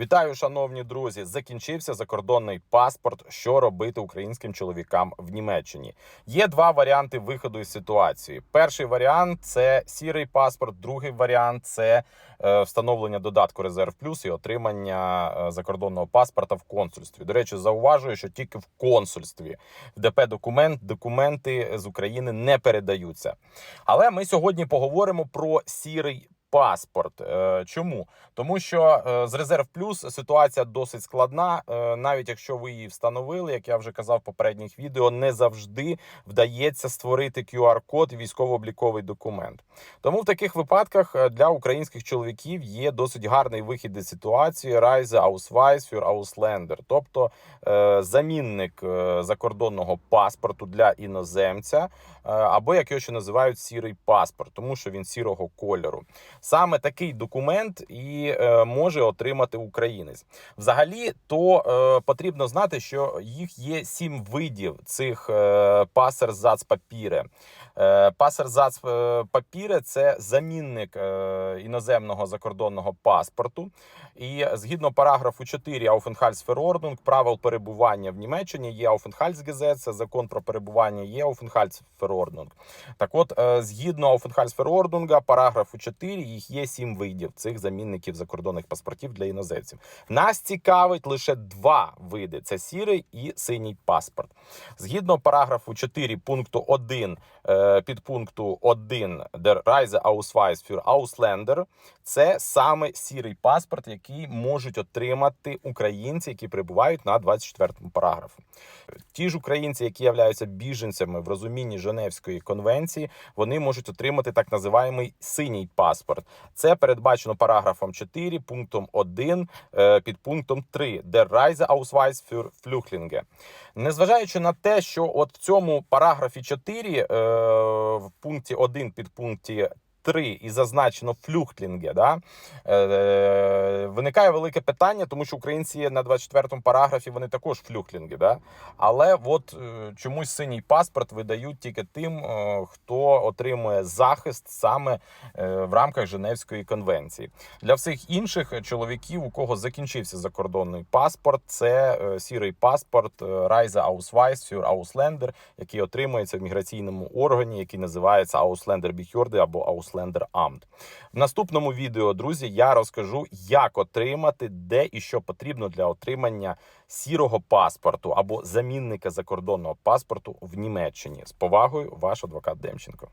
Вітаю, шановні друзі! Закінчився закордонний паспорт. Що робити українським чоловікам в Німеччині? Є два варіанти виходу із ситуації. Перший варіант це сірий паспорт. Другий варіант це е, встановлення додатку Резерв Плюс і отримання е, закордонного паспорта в консульстві. До речі, зауважую, що тільки в консульстві в ДП документ документи з України не передаються. Але ми сьогодні поговоримо про сірий. Паспорт Е, чому тому, що е, з резерв плюс ситуація досить складна, Е, навіть якщо ви її встановили, як я вже казав в попередніх відео, не завжди вдається створити QR-код і військово-обліковий документ. Тому в таких випадках для українських чоловіків є досить гарний вихід із ситуації Reise Ausweis für Ausländer, тобто замінник закордонного паспорту для іноземця, або як його ще називають сірий паспорт, тому що він сірого кольору. Саме такий документ і е, може отримати українець. Взагалі, то е, потрібно знати, що їх є сім видів цих е, пасерзацпапіре. Е, це замінник іноземного закордонного паспорту. І згідно параграфу 4 Aufenthaltsverordnung правил перебування в Німеччині є Aufenthaltsgesetz, це закон про перебування, є Aufenthaltsverordnung. Так от, згідно Aufenthaltsverordnung, параграфу 4, їх є сім видів цих замінників закордонних паспортів для іноземців. Нас цікавить лише два види: це сірий і синій паспорт. Згідно параграфу 4 пункту 1 е, підпункту 1 Der Reiseausweis für Ausländer, це саме сірий паспорт, який можуть отримати українці, які перебувають на 24 параграфу. Ті ж українці, які являються біженцями в розумінні Женевської конвенції, вони можуть отримати так називаємий синій паспорт. Це передбачено параграфом 4, пунктом 1, е, під пунктом 3, Der Reiseausweis für Flüchtlinge. Незважаючи на те, що от в цьому параграфі 4, е, в пункті 1 під пункті 3 і зазначено флюхтлінге, да, е, виникає велике питання, тому що українці на 24-му параграфі вони також флюхтлінги. Да? Але от е, чомусь синій паспорт видають тільки тим, е, хто отримує захист саме е, в рамках Женевської конвенції. Для всіх інших чоловіків, у кого закінчився закордонний паспорт, це е, сірий паспорт е, Reise Ausweis für Ausländer, який отримується в міграційному органі, який називається Ausländer Behörde або Ausländer Amt. В наступному відео, друзі, я розкажу, як отримати, де і що потрібно для отримання сірого паспорту або замінника закордонного паспорту в Німеччині. З повагою, ваш адвокат Демченко.